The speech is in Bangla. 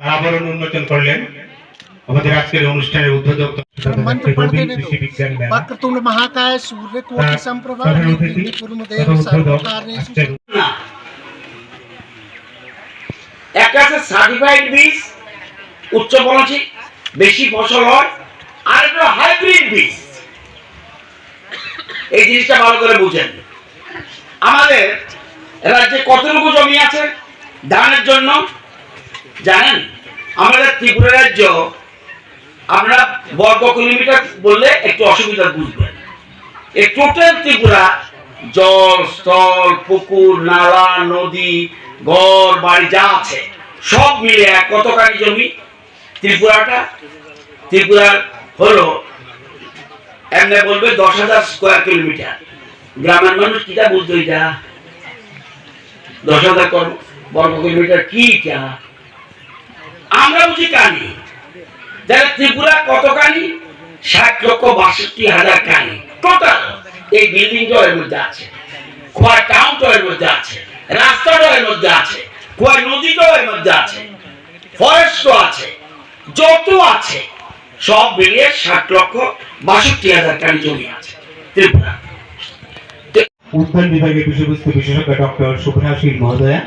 আবরণ উন্মোচন করলেন আমাদের আজকের অনুষ্ঠানের উদ্বোধক বেশি হয়। আর হাইব্রিড বীজ এই জিনিসটা ভালো করে বুঝেন। আমাদের রাজ্যে কতটুকু জমি আছে? ধানের জন্য জানেন, আমাদের ত্রিপুরা রাজ্য, আমরা বর্গ কিলোমিটার বললে একটু অসুবিধা বুঝবেন। এই টোটাল ত্রিপুরা, জল, স্থল, পুকুর, নালা, নদী, ঘর, বাড়ি, যা আছে, সব মিলে কতখানি জমি? ত্রিপুরাটা? ত্রিপুরার হলো, এমনি বলবে দশ হাজার স্কোয়ার কিলোমিটার গ্রামের মানুষ কিটা বুঝতো এটা? দশ হাজার বর্গ কিলোমিটার কি এটা? আমরা বুঝি কানি। যারা ত্রিপুরা কতখানি ষাট লক্ষ বাষট্টি হাজার কানি। টোটাল। এই বিল্ডিংটাও এর মধ্যে আছে। খোয়ার টাউনটাও এর মধ্যে আছে। রাস্তাটাও এর মধ্যে আছে। খোয়ার নদীটাও এর মধ্যে আছে। ফরেস্টও আছে। যত আছে, সব মিলিয়ে ষাট লক্ষ বাষট্টি হাজার কানি জমি আছে ত্রিপুরা উদ্যান বিভাগের বিষয়বস্তু বিশেষজ্ঞ ডক্টর সুভ্রা মহোদয়া